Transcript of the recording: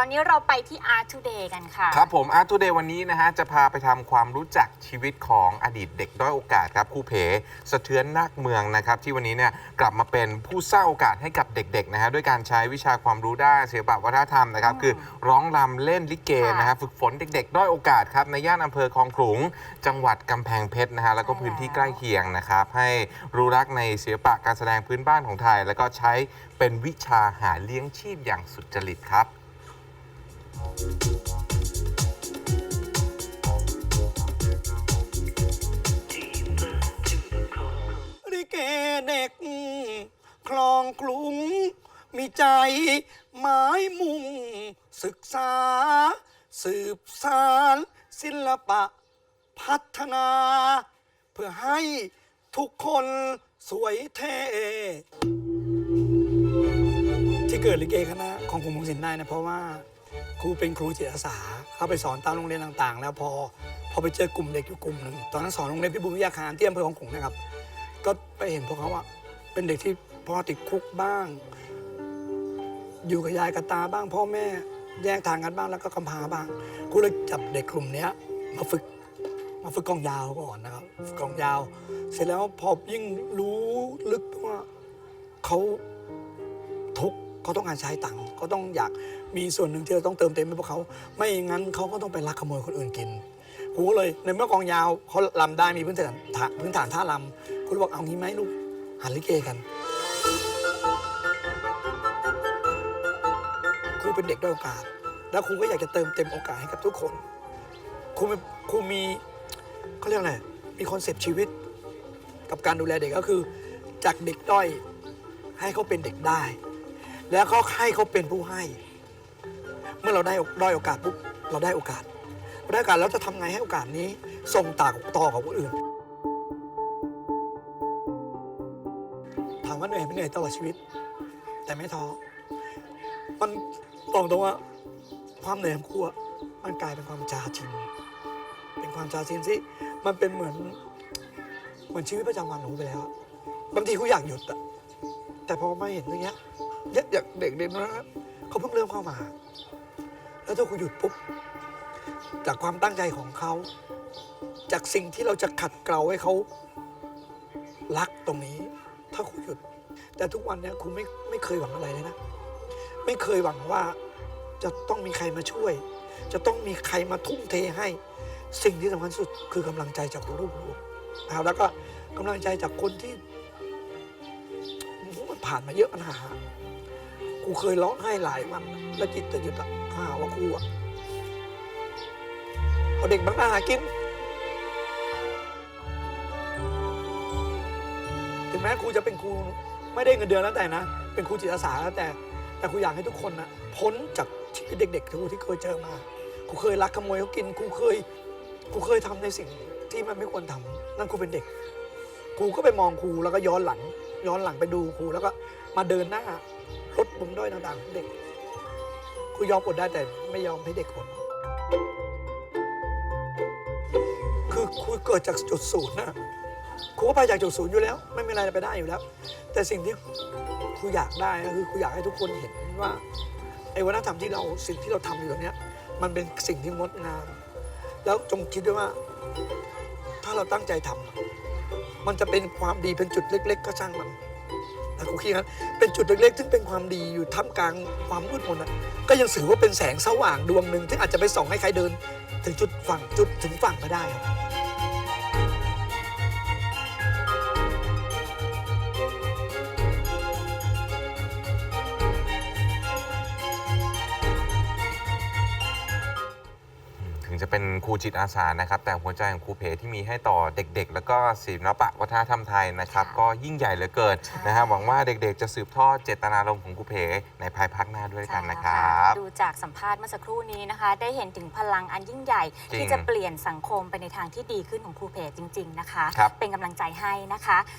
ตอนนี้เราไปที่ Art Today กันค่ะ ครับผมอาร์ตูเดย์วันนี้นะฮะ จะพาไปทำความรู้จักชีวิตของอดีตเด็กด้อยโอกาสครับครูเพสะเทือนนักเมืองนะครับ ที่วันนี้เนี่ยกลับมาเป็นผู้สร้างโอกาสให้กับเด็กๆนะฮะด้วยการใช้วิชาความรู้ด้านศิลปวัฒนธรรมนะครับ คือร้องรำเล่นลิเกค่ะนะฮะฝึกฝนเด็กๆด้อยโอกาสครับในย่านอำเภอคลองขลุง จังหวัดกำแพงเพชรนะฮะแล้วก็พื้นที่ใกล้เคียงนะครับให้รู้รักในศิลปะการแสดงพื้นบ้านของไทย แล้วก็ใช้เป็นวิชาหาเลี้ยงชีพอย่างสุจริตครับ ริเกเด็ก คลองกรุง มีใจหมายมุ่ง ศึกษา สืบสารศิลปะ พัฒนา เพื่อให้ทุกคนสวยเท่ ที่เกิดลิเกคณะของกรมวงศิลป์ได้นะเพราะว่า ครูเป็นครูจิตอาสาเข้าไปสอนตามโรงเรียนต่างๆ แล้วพอพอไปเจอกลุ่มเด็กอยู่กลุ่มหนึ่งตอนนั้นสอนโรงเรียนพิบูลวิทยาคารที่อำเภอของขลุงนะครับ ก็ไปเห็นพวกเขาว่าเป็นเด็กที่พ่อติดคุกบ้าง อยู่กับยายกับตาบ้าง พ่อแม่แยกทางกันบ้างแล้วก็กำพร้าบ้างกูเลยจับเด็กกลุ่มเนี้ยมาฝึกมาฝึกกองยาวก่อนนะครับฝึกกองยาว เสร็จแล้วพอยิ่งรู้ลึกว่าเขา เขาต้องการใช้ตังค์เขาต้องอยากมีส่วนหนึ่งที่เราต้องเติมเต็มให้พวกเขา ไม่อย่างนั้นเขาก็ต้องไปลักขโมยคนอื่นกินครูก็เลยในเมื่อกองยาวเขาลำได้มีพื้นฐานท่าพื้นฐานท่าลำครูเลยบอกเอางี้ไหมลูกหันลิเกกันครูเป็นเด็กด้อยโอกาส แล้วครูก็อยากจะเติมเต็มโอกาสให้กับทุกคนครูครูมีเขาเรียกอะไรมีคอนเซปต์ชีวิตกับการดูแลเด็กก็คือ จากเด็กด้อยให้เขาเป็นเด็กได้ แล้วเขาให้เขาเป็นผู้ให้ เมื่อเราได้ด้อยโอกาสปุ๊บเราได้โอกาสเราได้โอกาสแล้วจะทำไงให้โอกาสนี้ส่งต่อต่อกับคนอื่นถามว่าเหนื่อยไหม่เหนื่อยตลอดชีวิต แต่ไม่ท้อมันบอกตรงว่าความเหนื่อยของครูอะมันกลายเป็นความจาชินเป็นความจาชินที่มันเป็นเหมือนเหมือนชีวิตประจำวันของไปแล้วบางทีครูอยากหยุดอะแต่พอมาเห็นอย่างเงี้ย อยอย่างเด็กเด็กนะครับเขาเพิ่งเริ่มเข้ามา แล้วถ้าคุณหยุดปุ๊บจากความตั้งใจของเขา จากสิ่งที่เราจะขัดเกลาให้เขารักตรงนี้ ถ้าคุณหยุด แต่ทุกวันเนี้ยคุณไม่ไม่เคยหวังอะไรเลยนะ ไม่เคยหวังว่าจะต้องมีใครมาช่วย จะต้องมีใครมาทุ่มเทให้ สิ่งที่สำคัญสุดคือกำลังใจจากลูกๆนะครับแล้วก็กำลังใจจากคนที่ ผ่านมาเยอะปัญหา กูเคยร้องไห้หลายวัน แล้วจิตจะหยุดอะข้าว่ากูอะเอาเด็กบาหน้าหากิน ถึงแม้ครูจะเป็นครูไม่ได้เงินเดือนแล้วแต่นะ เป็นครูจิตอาสาแล้วแต่ แต่ครูอยากให้ทุกคนนะพ้นจากชีวิตเด็กๆครูที่เคยเจอมาครูเคยลักขโมยเขากินครูเคยครูเคยทำในสิ่งที่มันไม่ควรทำนั่นครูเป็นเด็กครูก็ไปมองครูแล้วก็ย้อนหลัง ย้อนหลังไปดูครูแล้วก็มาเดินหน้ารถมุมด้อยต่างๆของเด็กครูยอมอดได้แต่ไม่ยอมให้เด็กอดคือครูเกิดจากจุดศูนย์นะครูก็ไปจากจุดศูนย์อยู่แล้ว ไม่มีอะไรไปได้อยู่แล้ว แต่สิ่งที่ครูอยากได้ก็คือครูอยากให้ทุกคนเห็นว่าไอ้วัฒนธรรมที่เราสิ่งที่เราทำอยู่ตรงเนี้ยมันเป็นสิ่งที่งดงาม แล้วจงคิดด้วยว่า ถ้าเราตั้งใจทำอะ มันจะเป็นความดีเป็นจุดเล็ก ๆ ก็ช่างมันแต่ครูคิดงั้นเป็นจุดเล็กๆซึ่งเป็นความดีอยู่ท่ามกลางความมืดมนอะก็ยังถือว่าเป็นแสงสว่างดวงหนึ่งที่อาจจะไปส่องให้ใครเดิน ถึงจุดฝั่งจุดถึงฝั่งก็ได้ครับ งจะเป็นครูจิตอาสานะครับ แต่หัวใจของครูเพที่มีให้ต่อเด็กๆ แล้วก็ศิลปะวัฒนธรรมไทยนะครับค่ะก็ยิ่งใหญ่เหลือเกินใช่นะฮะหวังว่าเด็กๆ จะสืบทอดเจตนารมณ์ของครูเพในภายภาคหน้าด้วยกันนะครับ ดูจากสัมภาษณ์เมื่อสักครู่นี้นะคะ ได้เห็นถึงพลังอันยิ่งใหญ่จริงที่จะเปลี่ยนสังคมไปในทางที่ดีขึ้นของครูเพจจริง ๆ นะคะ ครับ เป็นกำลังใจให้นะคะ